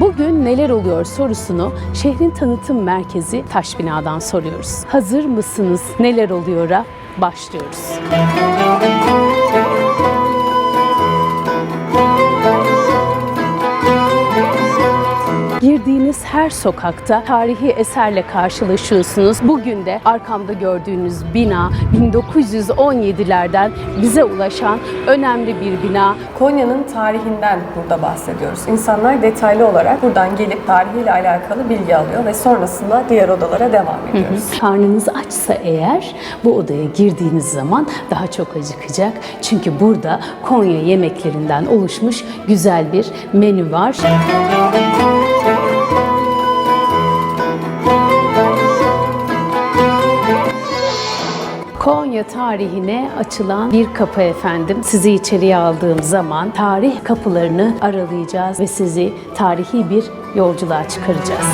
Bugün neler oluyor sorusunu şehrin tanıtım merkezi Taş Bina'dan soruyoruz. Hazır mısınız? Neler oluyor'a başlıyoruz. Girdiğiniz her sokakta tarihi eserle karşılaşıyorsunuz. Bugün de arkamda gördüğünüz bina 1917'lerden bize ulaşan önemli bir bina. Konya'nın tarihinden burada bahsediyoruz. İnsanlar detaylı olarak buradan gelip tarihiyle alakalı bilgi alıyor ve sonrasında diğer odalara devam ediyoruz. Karnınız açsa eğer bu odaya girdiğiniz zaman daha çok acıkacak. Çünkü burada Konya yemeklerinden oluşmuş güzel bir menü var. Konya tarihine açılan bir kapı efendim. Sizi içeriye aldığım zaman tarih kapılarını aralayacağız ve sizi tarihi bir yolculuğa çıkaracağız.